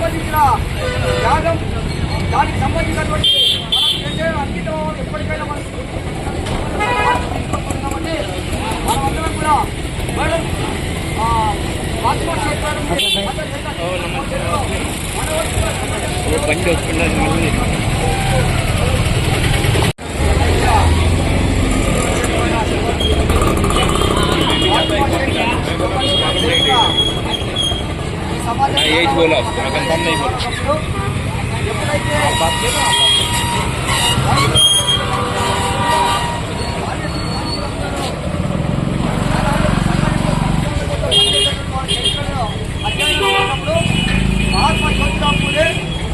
సంబంధించిన యాగం దానికి సంబంధించినటువంటి మనం చేసే అంకితం ఎప్పటికైనా మనం కాబట్టి మనమందరం కూడా మేడం బండి వస్తున్నాను नाही एज होईल असतो कन्फर्म नाही बोलतो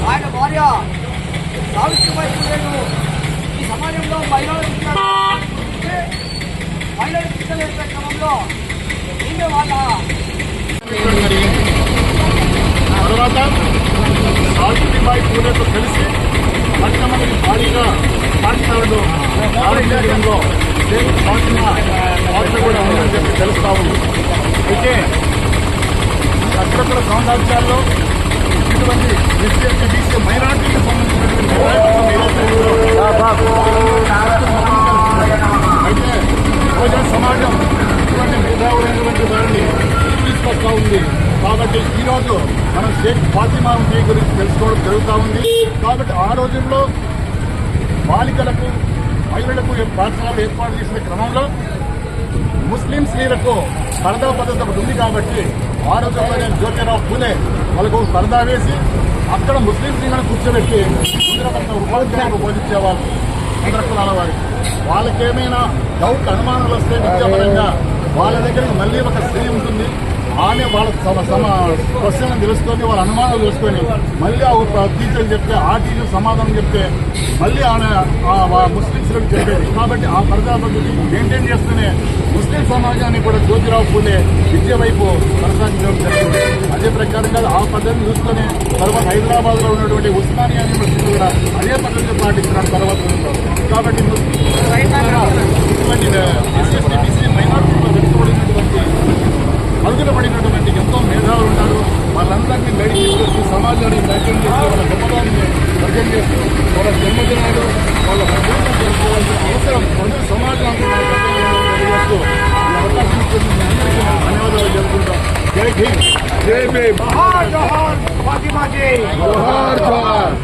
ఆయన భార్య సావిత్రిబాయి పూలేను ఈ సమాజంలో మహిళలు మహిళలు క్రమంలో ఈమె వాళ్ళ తర్వాత సావిత్రిబాయి పూలేతో కలిసి పట్టణమంది భారీగా పాఠశాలలో ఆరోగ్యంలో ఫాతిమా పాత్ర కూడా ఉందని చెప్పి తెలుస్తా ఉంది. అయితే అక్కడక్కడ సామ్రాజ్యాల్లో ఇటువంటి ఎస్సీ ఎస్టీ బీసీ మైనార్టీకి సంబంధించినటువంటి నాయకత్వం ఈరోజు అయితే యువజన సమాజం ఇటువంటి మేధావులైనటువంటి వారిని తీసుకొస్తా ఉంది కాబట్టి ఈ రోజు మనం షేక్ గురించి తెలుసుకోవడం జరుగుతూ ఉంది. కాబట్టి ఆ రోజుల్లో బాలికలకు మహిళలకు పాఠశాలలు ఏర్పాటు చేసిన క్రమంలో ముస్లిం స్త్రీలకు పరదా పద్ధతి ఒకటి ఉంది కాబట్టి ఆ రోజుల్లో నేను జ్యోతిరావు పూలే వాళ్ళకు పరదా వేసి అక్కడ ముస్లిం స్త్రీలను కూర్చోబెట్టి ఉపాధ్యాయులు బోధించేవాళ్ళు ఇతర కులాల వారికి. వాళ్ళకేమైనా డౌట్ అనుమానాలు వస్తే విద్యాపరంగా వాళ్ళ దగ్గర మళ్ళీ ఒక స్త్రీ ఉంటుంది. ఆమె వాళ్ళ సమ క్వశ్చన్ తెలుసుకొని వాళ్ళ అనుమానాలు తెలుసుకొని మళ్ళీ ఒక టీచర్ చెప్తే ఆ టీచర్ సమాధానం చెప్తే మళ్ళీ ఆమె ముస్లింస్లకు చెప్పేది కాబట్టి ఆ పరదా పద్ధతి మెయింటైన్ చేస్తూనే ముస్లిం సమాజాన్ని కూడా జ్యోతిరావు పూలే విద్య వైపు కొనసాగించడం జరిగింది అదే ప్రకారంగా ఆ పద్ధతిని చూసుకొని తర్వాత హైదరాబాద్లో ఉన్నటువంటి ఉస్మానియా యూనివర్సిటీ కూడా అదే పద్ధతిని పాటించడం తర్వాత ఉంటాం. కాబట్టి ఇటువంటి పడినటువంటి ఎంతో మేధావులు ఉన్నారు. వాళ్ళందరినీ బయటికి తీసుకొచ్చి సమాజాన్ని పరిచయం చేసి వాళ్ళ గొప్పదాన్ని పరిచయం చేస్తూ వాళ్ళ జన్మదినాలు వాళ్ళ ప్రజలను తెలుసుకోవాల్సిన అవసరం ప్రజల సమాజానికి తెలియజేస్తూ ఈ అవకాశం అందరికీ ధన్యవాదాలు జరుపుకుంటాం జై భీమ్ జై భీమ్. జోహార్ జోహార్